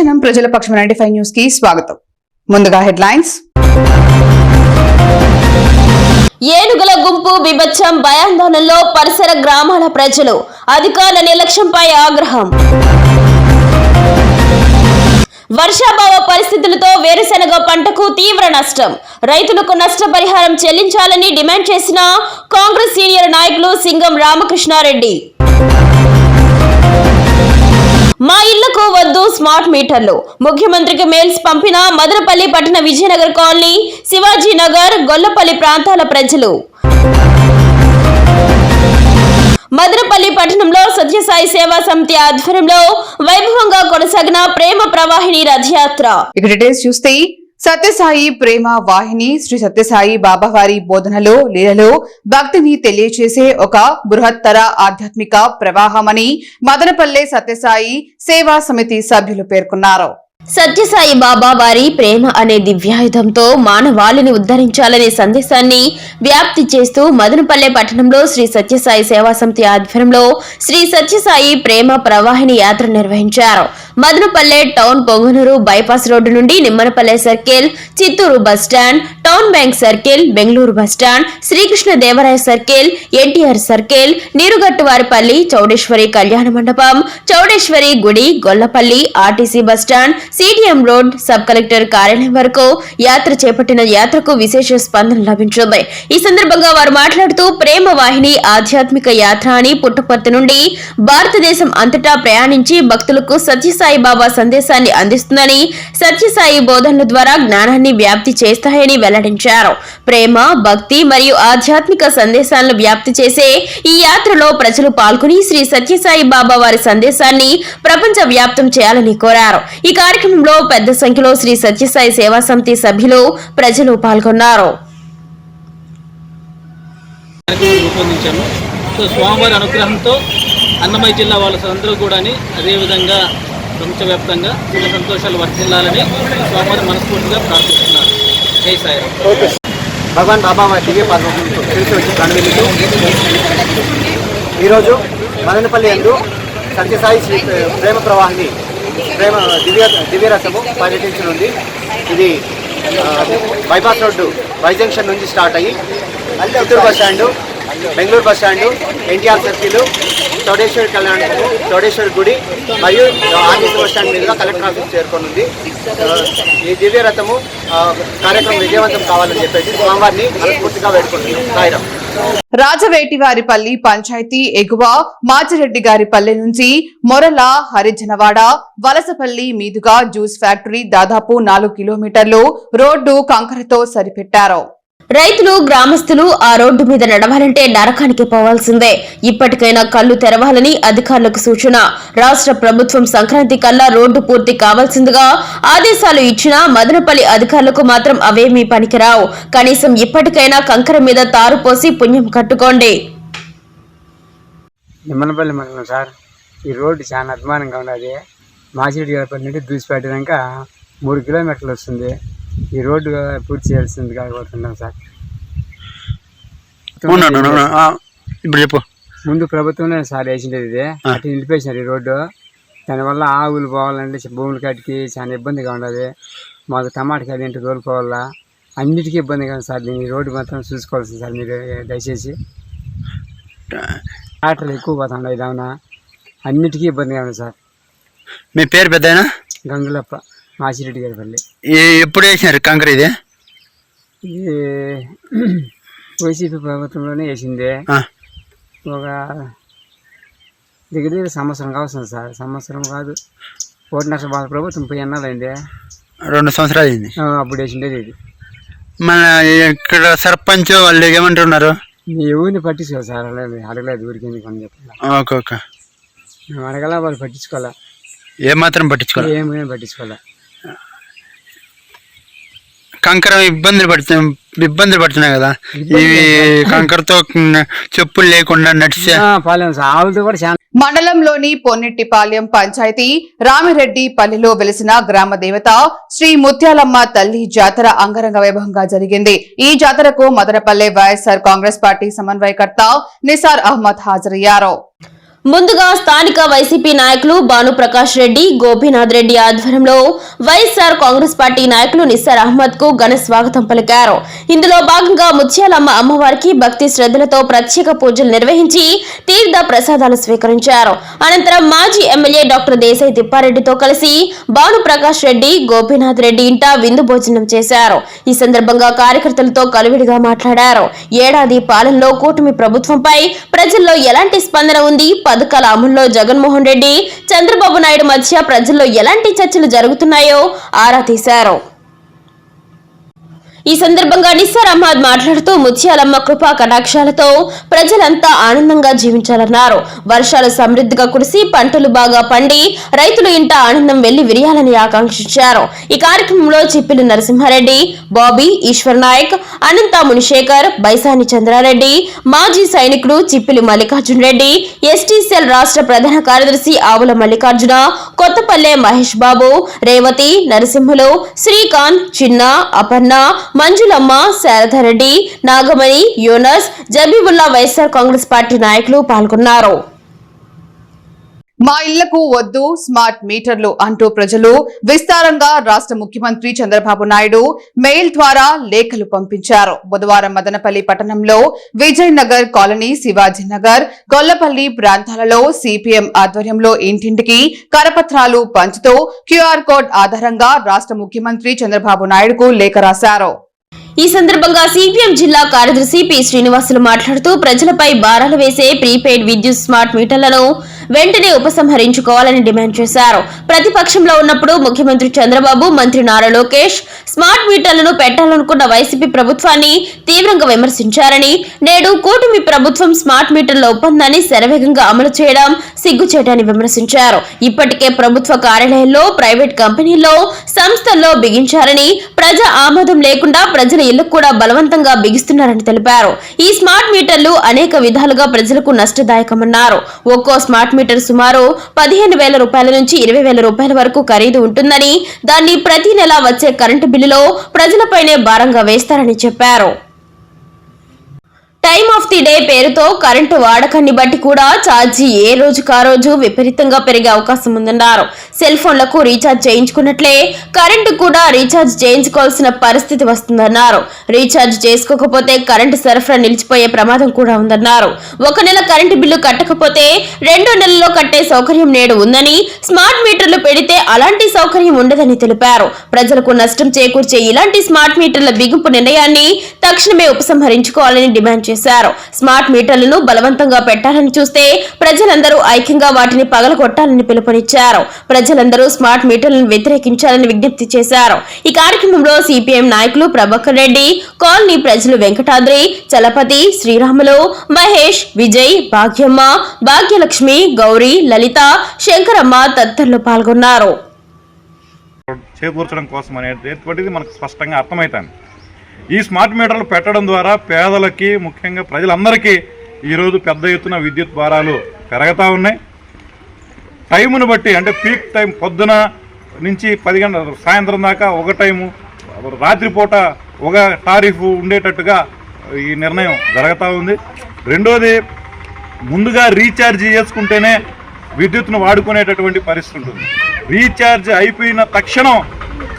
ప్రతిక్షణం ప్రజల పక్షం నైన్టీ ఫైవ్ న్యూస్కి స్వాగతం. ముందుగా హెడ్లైన్స్. ఏనుగుల గుంపు బిభత్సం భయాందోళనలో పరిసర గ్రామాల ప్రజలు అధికారుల నిర్లక్ష్యంపై ఆగ్రహం. వర్షాభావ పరిస్థితులతో వేరుశెనగ పంటకు తీవ్ర నష్టం. రైతులకు నష్టపరిహారం చెల్లించాలని డిమాండ్ చేసిన కాంగ్రెస్ సీనియర్ నాయకులు సింగం రామకృష్ణారెడ్డి. మా ఇళ్ళకు వద్దు స్మార్ట్ మీటర్లు. ముఖ్యమంత్రికి మెయిల్స్ పంపిన మదనపల్లి పట్టణ విజయనగర్ కాలనీ శివాజీ నగర్ గొల్లపల్లి ప్రాంతాల ప్రజలు. మదనపల్లి పట్టణంలో సత్యసాయి సేవా సమితి ఆధ్వర్యంలో వైభవంగా కొనసాగిన ప్రేమ ప్రవాహిని రథయాత్ర. ఇక డీటెయిల్స్ చూస్తే సత్యసాయి ప్రేమ వాహిని శ్రీ సత్యసాయి బాబావారి బోధనలో లీలలో భక్తిని తెలియచేసే ఒక బృహత్తర ఆధ్యాత్మిక ప్రవాహమని మదనపల్లె సత్యసాయి సేవా సమితి సభ్యులు పేర్కొన్నారు. సత్యసాయి బాబా వారి ప్రేమ అనే దివ్యాయుధంతో మానవాళిని ఉద్ధరించాలనే సందేశాన్ని వ్యాప్తి చేస్తూ మదనపల్లె పట్టణంలో శ్రీ సత్యసాయి సేవా సమితి ఆధ్వర్యంలో శ్రీ సత్యసాయి ప్రేమ ప్రవాహిని యాత్ర నిర్వహించారు. Madanapalle town Punganur bypass road నుండి Nimmanapalle circle Chittoor bus stand town bank circle Bengaluru bus stand Srikrishna Devaraya circle NTR circle Neerugattuvaripalli Chowdeshwari Kalyana Mandapam Chowdeshwari గుడి Gollapalli RTC bus stand CTM road sub collector కార్యాలయం వరకు యాత్ర చేపట్టిన యాత్రకు విశేష స్పందన లభించింది. ఈ సందర్భంగా వారు మాట్లాడుతూ ప్రేమ వాహిని ఆధ్యాత్మిక యాత్ర అని పుట్టపర్తి నుండి భారతదేశం అంతటా ప్రయాణించి భక్తులకు సత్యసాయి బాబా సందేశాన్ని అందిస్తుందని సత్యసాయి బోధనల ద్వారా జ్ఞానాన్ని వ్యాప్తి చేస్తాయని వెల్లడించారు ప్రేమ భక్తి మరియు ఆధ్యాత్మిక సందేశాలను వ్యాప్తి చేసే ఈ యాత్రలో ప్రజలు పాల్గొని శ్రీ సత్యసాయి బాబా వారి సందేశాన్ని ప్రపంచ వ్యాప్తం చేయాలని కోరారు. ఈ కార్యక్రమంలో పెద్ద సంఖ్యలో శ్రీ సత్యసాయి సేవా సమితి సభ్యులు ప్రజలు పాల్గొన్నారు. రూపొందించాము. సో స్వామివారి అనుగ్రహంతో అన్నమయ్య జిల్లా వాళ్ళందరూ కూడా అదేవిధంగా ప్రపంచవ్యాప్తంగా సుఖ సంతోషాలు వర్తిల్లాలని స్వామివారి మనస్ఫూర్తిగా ప్రార్థిస్తున్నారు భగవాన్ బాబా దివ్య పాదం తెలిసి వచ్చి కనువిల్లు ఈరోజు మదనపల్లి ఎందు సత్యసాయి శ్రీ ప్రేమ ప్రవాహిని ప్రేమ దివ్య దివ్యరథము పర్యటించనుంది. ఇది బైపాస్ రోడ్డు వైజంక్షన్ నుంచి స్టార్ట్ అయ్యి Chittoor bus stand Bengaluru bus stand NTR circle Chowdeshwari Kalyan Chowdeshwari గుడి మరియు ఆర్టీసీ బస్ స్టాండ్ మీదుగా కలెక్టర్ ఆఫీస్ చేరుకోనుంది. ఈ దివ్య రథము కార్యక్రమం విజయవంతం కావాలని చెప్పేసి స్వామివారిని మనస్ఫూర్తిగా వేడుకుంటున్నాం. సాయిరామ్ రాజవేటివారిపల్లి పంచాయతీ ఎగువ మాచిరెడ్డి గారి పల్లె నుంచి మొరల హరిజనవాడ వలసపల్లి మీదుగా జ్యూస్ ఫ్యాక్టరీ దాదాపు నాలుగు కిలోమీటర్లు రోడ్డు కంకరతో సరిపెట్టారు. రైతులు గ్రామస్తులు ఆ రోడ్డు మీద నడవాలంటే నరకానికి పోవాల్సిందే. ఇప్పటికైనా కళ్ళు తెరవాలని అధికారులకు సూచన. రాష్ట్ర ప్రభుత్వం సంక్రాంతి కల్లా రోడ్డు పూర్తి కావాల్సిందిగా ఆదేశాలు ఇచ్చినా మదనపల్లి అధికారులకు మాత్రం అవేమీ పనికిరావు. కనీసం ఇప్పటికైనా కంకర మీద తారు పోసి పుణ్యం కట్టుకోండి. నిమ్మనపల్లి మండలం సార్. ఈ రోడ్డు చాలా అభిమానంగా ఉన్నది మాసిరెడ్డి నుండి దూసిపెట్టినాక మూడు కిలోమీటర్లు వస్తుంది. ఈ రోడ్డు పూర్తి చేయాల్సిందిగా కోరుతున్నాం సార్. ఇప్పుడు చెప్పు. ముందు ప్రభుత్వమే సార్ వేసిండేది ఇది. అటు నిలిపేసినారు ఈ రోడ్డు. దానివల్ల ఆవులు పోవాలంటే భూముల కాటికి చాలా ఇబ్బందిగా ఉండదు. మాకు టమాటా కాదు ఏంటి తోలుకోవాలా అన్నిటికీ ఇబ్బందిగా ఉంది సార్. దీన్ని ఈ రోడ్డు మాత్రం చూసుకోవాల్సింది సార్ మీరు దయచేసి. ట్రాక్టర్లు ఎక్కువ పోతుండే దావున అన్నిటికీ ఇబ్బందిగా ఉంది సార్. మీ పేరు పెద్దయినా గంగులప్ప. మాసిరెడ్డి గారి పల్లి. ఎప్పుడు వేసినారు కంకర ఇది? ఇది వైసీపీ ప్రభుత్వంలోనే వేసింది. ఒక దగ్గర దగ్గర సంవత్సరం కావస్తుంది సార్. సంవత్సరం కాదు. ఒకటిన్నర వాళ్ళ ప్రభుత్వం పోయి అన్నారైంది రెండు సంవత్సరాలు అయింది. అప్పుడు వేసిండేది ఇది మన ఇక్కడ సర్పంచ్ వాళ్ళు ఏమంటున్నారు? మీ ఊరిని పట్టించుకోవాలి సార్. అలాగే అడగలేదు ఊరికి ఎందుకు అని చెప్పాలి. Okay okay. మేము అడగల వాళ్ళు పట్టించుకోవాలా. ఏమాత్రం పట్టించుకోవాలి? ఏమేమి పట్టించుకోవాలా. కంకర ఇబ్బందులు పడుతు ఇబ్బందులు పడుతున్నాయి కదా. ఇవి కంకరతో చెప్పులు లేకుండా నడిచే మండలంలోని పొన్నెట్టిపాలెం పంచాయతీ రామిరెడ్డి పల్లిలో వెలిసిన గ్రామ దేవత శ్రీ ముత్యాలమ్మ తల్లి జాతర అంగరంగ వైభవంగా జరిగింది. ఈ జాతరకు మదనపల్లె వైఎస్ఆర్ కాంగ్రెస్ పార్టీ సమన్వయకర్త నిసార్ అహ్మద్ హాజరయ్యారు. ముందుగా స్థానిక వైసీపీ నాయకులు భానుప్రకాష్ రెడ్డి గోపీనాథ్ రెడ్డి ఆధ్వర్యంలో వైఎస్ఆర్ కాంగ్రెస్ పార్టీ నాయకులు నిస్సార్ అహ్మద్కు ఘన స్వాగతం పలికారు. ఇందులో భాగంగా ముత్యాలమ్మ అమ్మవారికి భక్తి శ్రద్ధలతో ప్రత్యేక పూజలు నిర్వహించి తీర్థ ప్రసాదాలు స్వీకరించారు. అనంతరం మాజీ ఎమ్మెల్యే డాక్టర్ దేశాయి తిప్పారెడ్డితో కలిసి భానుప్రకాష్ రెడ్డి గోపీనాథ్ రెడ్డి ఇంట విందు భోజనం చేశారు. ఈ సందర్భంగా కార్యకర్తలతో కలివిడిగా మాట్లాడారు. ఏడాది పాలనలో కూటమి ప్రభుత్వంపై ప్రజల్లో ఎలాంటి స్పందన ఉంది? పథకాల అమల్లో జగన్మోహన్ రెడ్డి చంద్రబాబు నాయుడు మధ్య ప్రజల్లో ఎలాంటి చర్చలు జరుగుతున్నాయో ఆరా తీశారు. ఈ సందర్భంగా నిస్సార్ అహ్మద్ మాట్లాడుతూ ముత్యాలమ్మ కృపా కటాక్షాలతో ప్రజలంతా ఆనందంగా జీవించాలన్నారు. వర్షాలు సమృద్ధిగా కురిసి పంటలు బాగా పండి రైతులు ఇంట ఆనందం వెళ్ళి విరియాలని ఆకాంక్షించారు. ఈ కార్యక్రమంలో చిప్పిలి నరసింహారెడ్డి బాబీ ఈశ్వర్ నాయక్ అనంత మునిశేఖర్ బైసాని చంద్రారెడ్డి మాజీ సైనికుడు చిప్పిలి మల్లికార్జున రెడ్డి ఎస్టీసీఎల్ రాష్ట్ర ప్రధాన కార్యదర్శి ఆవుల మల్లికార్జున కొత్తపల్లె మహేష్ బాబు రేవతి నరసింహులు శ్రీకాంత్ చిన్న Aparna Manjulamma Sharadareddy Nagamani Yunus Jabibulla YSR Congress party నాయకులు పాల్గొన్నారు. మా ఇళ్ళకు వద్దు స్మార్ట్ మీటర్లు అంటూ ప్రజలు విస్తారంగా రాష్ట్ర ముఖ్యమంత్రి చంద్రబాబు నాయుడు మెయిల్ ద్వారా లేఖలు పంపించారు. బుధవారం మదనపల్లి పట్టణంలో విజయనగర్ కాలనీ శివాజీ నగర్ గొల్లపల్లి ప్రాంతాలలో సిపిఎం ఆధ్వర్యంలో ఇంటింటికి కరపత్రాలు పంచుతూ క్యూఆర్ కోడ్ ఆధారంగా రాష్ట్ర ముఖ్యమంత్రి చంద్రబాబు నాయుడుకు లేఖ రాశారు. ఈ సందర్భంగా సిపిఎం జిల్లా కార్యదర్శి పి శ్రీనివాసులు మాట్లాడుతూ ప్రజలపై భారాలు వేసే ప్రీపెయిడ్ విద్యుత్ స్మార్ట్ మీటర్లను వెంటనే ఉపసంహరించుకోవాలని డిమాండ్ చేశారు. ప్రతిపక్షంలో ఉన్నప్పుడు ముఖ్యమంత్రి చంద్రబాబు మంత్రి నారా లోకేష్ స్మార్ట్ మీటర్లను పెట్టాలనుకున్న వైసీపీ ప్రభుత్వాన్ని తీవ్రంగా విమర్శించారని నేడు కూటమి ప్రభుత్వం స్మార్ట్ మీటర్ల ఒప్పందాన్ని శరవేగంగా అమలు చేయడం సిగ్గుచేటని విమర్శించారు. ఇప్పటికే ప్రభుత్వ కార్యాలయాల్లో ప్రైవేట్ కంపెనీల్లో సంస్థల్లో బిగించారని ప్రజా ఆమోదం లేకుండా ప్రజల ఇళ్ళకు కూడా బలవంతంగా బిగిస్తున్నారని తెలిపారు. ఈ స్మార్ట్ మీటర్లు అనేక విధాలుగా ప్రజలకు నష్టదాయకమన్నారు. ఒక్కో స్మార్ట్ కిలోమీటర్ సుమారు పదిహేను వేల రూపాయల నుంచి ఇరవై వేల రూపాయల వరకు ఖరీదు ఉంటుందని దాన్ని ప్రతి నెల వచ్చే కరెంటు బిల్లులో ప్రజలపైనే భారంగా వేస్తారని చెప్పారు. టైమ్ ఆఫ్ ది డే పేరుతో కరెంటు వాడకాన్ని బట్టి కూడా ఛార్జీ ఏ రోజుకా రోజు విపరీతంగా పెరిగే అవకాశం ఉందన్నారు. సెల్ ఫోన్లకు రీఛార్జ్ చేయించుకున్నట్లే కరెంటు కూడా రీఛార్జ్ చేయించుకోవాల్సిన పరిస్థితి వస్తుందన్నారు. రీఛార్జ్ చేసుకోకపోతే కరెంటు సరఫరా నిలిచిపోయే ప్రమాదం కూడా ఉందన్నారు. ఒక నెల కరెంటు బిల్లు కట్టకపోతే రెండో నెలలో కట్టే సౌకర్యం నేడు ఉందని స్మార్ట్ మీటర్లు పెడితే అలాంటి సౌకర్యం ఉండదని తెలిపారు. ప్రజలకు నష్టం చేకూర్చే ఇలాంటి స్మార్ట్ మీటర్ల బిగింపు నిర్ణయాన్ని తక్షణమే ఉపసంహరించుకోవాలని డిమాండ్ చేశారు. స్మార్ట్ మీటర్లను బలవంతంగా పెట్టాలని చూస్తే ప్రజలందరూ ఐక్యంగా వాటిని పగలగొట్టాలని పిలుపునిచ్చారు. ప్రజలందరూ స్మార్ట్ మీటర్లను వ్యతిరేకించాలని విజ్ఞప్తి చేశారు. ఈ కార్యక్రమంలో సిపిఎం నాయకులు ప్రభాకర్ రెడ్డి కాలనీ ప్రజలు వెంకటాద్రి చలపతి శ్రీరాములు మహేష్ విజయ్ భాగ్యమ్మ భాగ్యలక్ష్మి గౌరీ లలిత శంకరమ్మ తదితరులు పాల్గొన్నారు. చేకూర్చడం కోసం అనేటువంటిది మనకు స్పష్టంగా అర్థమవుతుంది ఈ స్మార్ట్ మీటర్లు పెట్టడం ద్వారా పేదలకి ముఖ్యంగా ప్రజలందరికీ ఈరోజు పెద్ద ఎత్తున విద్యుత్ భారాలు పెరుగుతూ ఉన్నాయి. టైమును బట్టి అంటే పీక్ టైం పొద్దున నుంచి పది గంటల సాయంత్రం దాకా ఒక టైము రాత్రిపూట ఒక టారిఫ్ ఉండేటట్టుగా ఈ నిర్ణయం జరుగుతూ ఉంది. రెండోది ముందుగా రీఛార్జ్ చేసుకుంటేనే విద్యుత్ను వాడుకునేటటువంటి పరిస్థితి ఉంటుంది. రీఛార్జ్ అయిపోయిన తక్షణం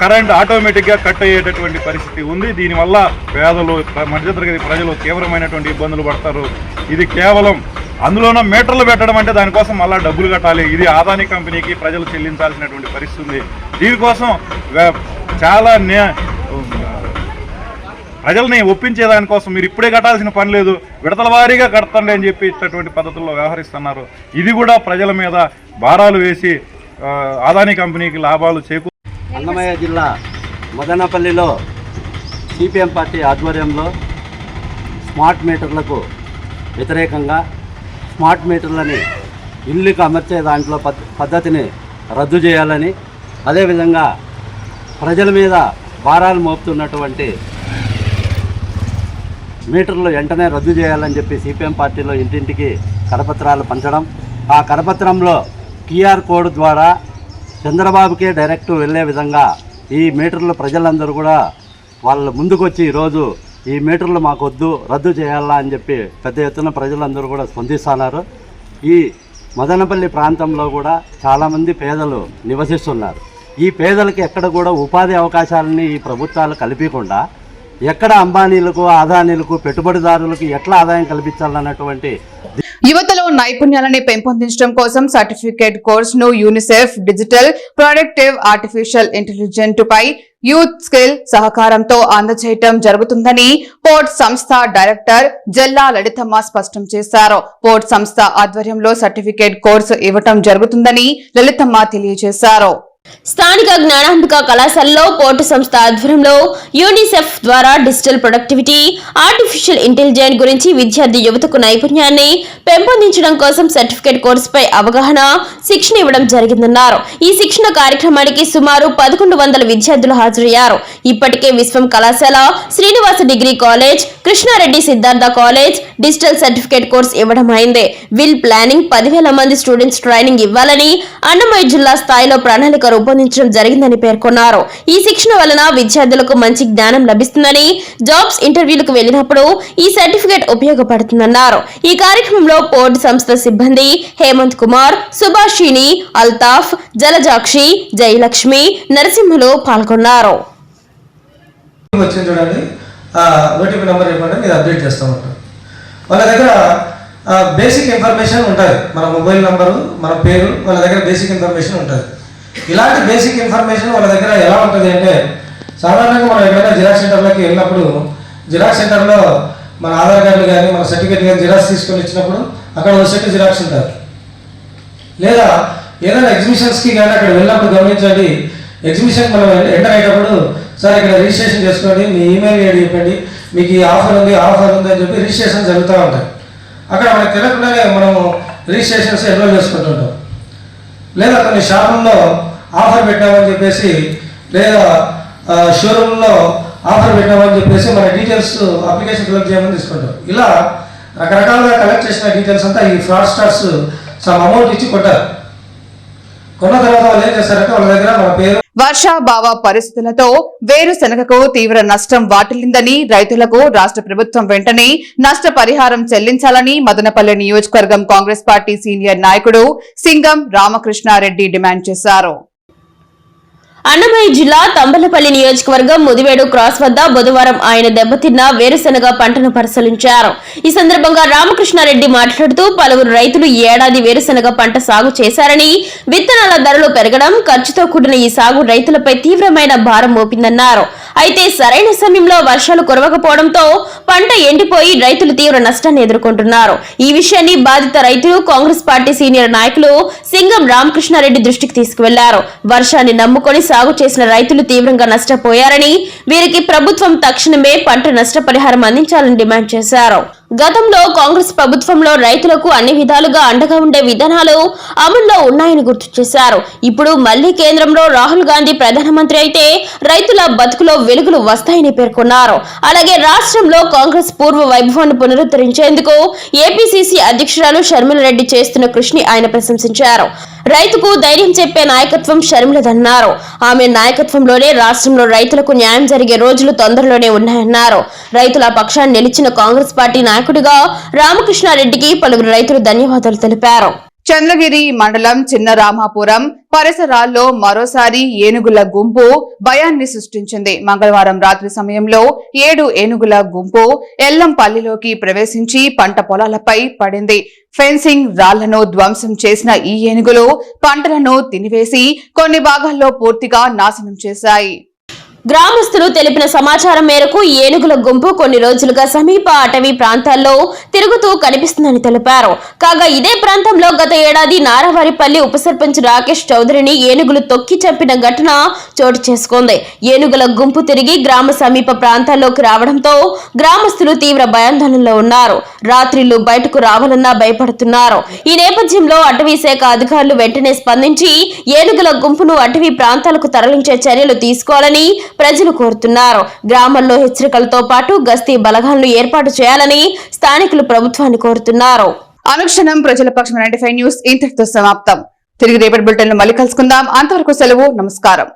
కరెంట్ ఆటోమేటిక్గా కట్ అయ్యేటటువంటి పరిస్థితి ఉంది. దీనివల్ల పేదలు మధ్యతరగతి ప్రజలు తీవ్రమైనటువంటి ఇబ్బందులు పడతారు. ఇది కేవలం అందులోనూ మీటర్లు పెట్టడం అంటే దానికోసం మళ్ళీ డబ్బులు కట్టాలి. ఇది ఆదాని కంపెనీకి ప్రజలు చెల్లించాల్సినటువంటి పరిస్థితి ఉంది. దీనికోసం చాలా నే ప్రజల్ని ఒప్పించే దానికోసం మీరు ఇప్పుడే కట్టాల్సిన పని లేదు. విడతల వారీగా కడతండి అని చెప్పి ఇటువంటి పద్ధతుల్లో వ్యవహరిస్తున్నారు. ఇది కూడా ప్రజల మీద భారాలు వేసి ఆదాని కంపెనీకి లాభాలు చేకూ అన్నమయ్య జిల్లా మదనపల్లిలో సిపిఎం పార్టీ ఆధ్వర్యంలో స్మార్ట్ మీటర్లకు వ్యతిరేకంగా స్మార్ట్ మీటర్లని ఇల్లుకి అమర్చే దాంట్లో పద్- పద్ధతిని రద్దు చేయాలని అదేవిధంగా ప్రజల మీద భారాలు మోపుతున్నటువంటి మీటర్లు వెంటనే రద్దు చేయాలని చెప్పి సిపిఎం పార్టీలో ఇంటింటికి కరపత్రాలు పంచడం. ఆ కరపత్రంలో క్యూఆర్ కోడ్ ద్వారా చంద్రబాబుకే డైరెక్ట్ వెళ్ళే విధంగా ఈ మీటర్లు ప్రజలందరూ కూడా వాళ్ళ ముందుకొచ్చి ఈరోజు ఈ మీటర్లు మాకొద్దు రద్దు చేయాలా అని చెప్పి పెద్ద ఎత్తున ప్రజలందరూ కూడా స్పందిస్తున్నారు. ఈ మదనపల్లి ప్రాంతంలో కూడా చాలామంది పేదలు నివసిస్తున్నారు. ఈ పేదలకు ఎక్కడ కూడా ఉపాధి అవకాశాలని ఈ ప్రభుత్వాలు కల్పించకుండా ఎక్కడ అంబానీలకు ఆదానీలకు పెట్టుబడిదారులకు ఎట్లా ఆదాయం కల్పించాలన్నటువంటి యువతలో నైపుణ్యాలని పెంపొందించడం కోసం సర్టిఫికేట్ కోర్సును UNICEF digital productive artificial intelligent పై యూత్ స్కిల్ సహకారంతో అందజేయటం జరుగుతుందని పోర్ట్ సంస్థ డైరెక్టర్ జల్లా లలితమ్మ స్పష్టం చేశారు. పోర్ట్ సంస్థ ఆధ్వర్యంలో సర్టిఫికేట్ కోర్సు ఇవ్వటం జరుగుతుందని లలితమ్మ తెలియజేశారు. స్థానిక జ్ఞానాంబిక కళాశాలలో పోర్టు సంస్థ ఆధ్వర్యంలో యూనిసెఫ్ ద్వారా డిజిటల్ ప్రొడక్టివిటీ ఆర్టిఫిషియల్ ఇంటెలిజెన్స్ గురించి విద్యార్థి యువతకు నైపుణ్యాన్ని పెంపొందించడం కోసం సర్టిఫికేట్ కోర్సుపై అవగాహన శిక్షణ ఇవ్వడం జరిగిందన్నారు. ఈ శిక్షణ కార్యక్రమానికి సుమారు పదకొండు వందల విద్యార్థులు హాజరయ్యారు. ఇప్పటికే విశ్వం కళాశాల Srinivasa degree college Krishnareddy Siddhartha college digital certificate course ఇవ్వడం అయింది. విల్ ప్లానింగ్ పదివేల మంది స్టూడెంట్స్ ట్రైనింగ్ ఇవ్వాలని అన్నమయ్య జిల్లా స్థాయిలో ప్రణాళిక రూపొందించడం జరిగిందని పేర్కొన్నారు. ఈ శిక్షణ వలన విద్యార్థులకు మంచి జ్ఞానం లభిస్తుందని జాబ్స్ ఇంటర్వ్యూలకు వెళ్ళినప్పుడు ఈ సర్టిఫికేట్ ఉపయోగపడుతుందన్నారు. ఈ కార్యక్రమంలో పోర్టు సంస్థ సిబ్బంది హేమంత్ కుమార్ సుభాషిణి అల్తాఫ్ జలజాక్షి జయలక్ష్మి నరసింహులు పాల్గొన్నారు. వచ్చింది చూడండి. ఓటీపీ నెంబర్ ఇవ్వండి మీరు అప్డేట్ చేస్తూ ఉంటాం వాళ్ళ దగ్గర బేసిక్ ఇన్ఫర్మేషన్ ఉంటుంది. మన మొబైల్ నెంబరు మన పేరు వాళ్ళ దగ్గర బేసిక్ ఇన్ఫర్మేషన్ ఉంటుంది. ఇలాంటి బేసిక్ ఇన్ఫర్మేషన్ వాళ్ళ దగ్గర ఎలా ఉంటుంది అంటే సాధారణంగా మనం ఎక్కడైనా జిరాక్స్ సెంటర్లోకి వెళ్ళినప్పుడు జిరాక్స్ సెంటర్లో మన ఆధార్ కార్డులు కానీ మన సర్టిఫికేట్ కానీ జిరాక్స్ తీసుకొని ఇచ్చినప్పుడు అక్కడ ఒక సెట్ జిరాక్స్ ఉంటారు. లేదా ఏదైనా ఎగ్జిబిషన్స్కి కానీ అక్కడ వెళ్ళినప్పుడు గమనించండి ఎగ్జిబిషన్ మనం ఎంటర్ అయ్యేటప్పుడు సార్ ఇక్కడ రిజిస్ట్రేషన్ చేసుకోండి మీ ఈమెయిల్ ఐడి చెప్పండి మీకు ఈ ఆఫర్ ఉంది ఆఫర్ ఉంది అని చెప్పి రిజిస్ట్రేషన్ జరుగుతూ ఉంటాయి. అక్కడ మనకు తెలియకుండానే మనం రిజిస్ట్రేషన్స్ ఎన్రోల్ చేసుకుంటుంటాం లేదా కొన్ని షాపుల్లో ఆఫర్ పెట్టామని చెప్పేసి లేదా షోరూంలో ఆఫర్ పెట్టామని చెప్పేసి మన డీటెయిల్స్ అప్లికేషన్ ఫిల్అప్ చేయమని తీసుకుంటాం. ఇలా రకరకాలుగా కలెక్ట్ చేసిన డీటెయిల్స్ అంతా ఈ ఫ్రాడ్ స్టార్స్ సమ్ అమౌంట్ ఇచ్చి కొట్టారు. కొన్న తర్వాత వాళ్ళు ఏం చేస్తారంటే వాళ్ళ దగ్గర పేరు వర్షాభావ పరిస్థితులతో వేరుశనగకు తీవ్ర నష్టం వాటిల్లిందని రైతులకు రాష్ట్ర ప్రభుత్వం వెంటనే నష్టపరిహారం చెల్లించాలని మదనపల్లి నియోజకవర్గం కాంగ్రెస్ పార్టీ సీనియర్ నాయకుడు సింగం రామకృష్ణారెడ్డి డిమాండ్ చేశారు. అన్నమయ్య జిల్లా తంబలపల్లి నియోజకవర్గం ముదివేడు క్రాస్ వద్ద బుధవారం ఆయన దెబ్బతిన్న వేరుశనగ పంటను పరిశీలించారు. ఈ సందర్భంగా రామకృష్ణారెడ్డి మాట్లాడుతూ పలువురు రైతులు ఈ ఏడాది వేరుశనగ పంట సాగు చేశారని విత్తనాల ధరలు పెరగడం ఖర్చుతో కూడిన ఈ సాగు రైతులపై తీవ్రమైన భారం మోపిందన్నారు. అయితే సరైన సమయంలో వర్షాలు కురవకపోవడంతో పంట ఎండిపోయి రైతులు తీవ్ర నష్టాన్ని ఎదుర్కొంటున్నారు. ఈ విషయాన్ని బాధిత రైతులు కాంగ్రెస్ పార్టీ సీనియర్ నాయకులు సింగం రామకృష్ణారెడ్డి దృష్టికి తీసుకువెళ్ళారు. వర్షాన్ని నమ్ముకొని సాగు చేసిన రైతులు తీవ్రంగా నష్టపోయారని వీరికి ప్రభుత్వం తక్షణమే పంట నష్టపరిహారం అందించాలని డిమాండ్ చేశారు. గతంలో కాంగ్రెస్ ప్రభుత్వంలో రైతులకు అన్ని విధాలుగా అండగా ఉండే విధానాలు అమల్లో ఉన్నాయని గుర్తు చేశారు. ఇప్పుడు మళ్ళీ కేంద్రంలో రాహుల్ గాంధీ ప్రధానమంత్రి అయితే రైతుల బతుకులో వెలుగులు వస్తాయని పేర్కొన్నారు. అలాగే రాష్ట్రంలో కాంగ్రెస్ పూర్వ వైభవాన్ని పునరుద్ధరించేందుకు ఏపీసీసీ అధ్యక్షురాలు షర్మిల రెడ్డి చేస్తున్న కృషిని ఆయన ప్రశంసించారు. రైతుకు ధైర్యం చెప్పే నాయకత్వం షర్మిలదన్నారు. ఆమె నాయకత్వంలోనే రాష్ట్రంలో రైతులకు న్యాయం జరిగే రోజులు తొందరలోనే ఉన్నాయన్నారు. రైతుల పక్షాన్ని నిలిచిన కాంగ్రెస్ పార్టీ నాయకుడిగా రామకృష్ణారెడ్డికి పలువురు రైతులు ధన్యవాదాలు తెలిపారు. చంద్రగిరి మండలం చిన్న రామాపురం పరిసరాల్లో మరోసారి ఏనుగుల గుంపు భయాన్ని సృష్టించింది. మంగళవారం రాత్రి సమయంలో ఏడు ఏనుగుల గుంపు ఎల్లంపల్లిలోకి ప్రవేశించి పంట పొలాలపై పడింది. ఫెన్సింగ్ రాళ్ళను ధ్వంసం చేసిన ఈ ఏనుగులు పంటలను తినివేసి కొన్ని భాగాల్లో పూర్తిగా నాశనం చేశాయి. గ్రామస్తులు తెలిపిన సమాచారం మేరకు ఏనుగుల గుంపు కొన్ని రోజులుగా సమీప అటవీ ప్రాంతాల్లో తిరుగుతూ కనిపిస్తుందని తెలిపారు. కాగా ఇదే ప్రాంతంలో గత ఏడాది నారవారిపల్లి ఉప సర్పంచ్ రాకేష్ చౌదరిని ఏనుగులు తొక్కి చంపిన ఘటన చోటు చేసుకుంది. ఏనుగుల గుంపు తిరిగి గ్రామ సమీప ప్రాంతాల్లోకి రావడంతో గ్రామస్తులు తీవ్ర భయాందోళనలో ఉన్నారు. రాత్రిళ్ళు బయటకు రావాలన్నా భయపడుతున్నారు. ఈ నేపథ్యంలో అటవీ శాఖ అధికారులు వెంటనే స్పందించి ఏనుగుల గుంపును అటవీ ప్రాంతాలకు తరలించే చర్యలు తీసుకోవాలని ప్రజలు కోరుతున్నారు. గ్రామంలో హెచ్చరికలతో పాటు గస్తీ బలగాలను ఏర్పాటు చేయాలని స్థానికులు ప్రభుత్వాన్ని కోరుతున్నారు. అనుక్షణం ప్రజల పక్షం నైన్టీ న్యూస్ ఇంతటితో సమాప్తం. తిరిగి రేపటి బులెటిన్ మళ్ళీ కలుసుకుందాం. అంతవరకు సెలవు నమస్కారం.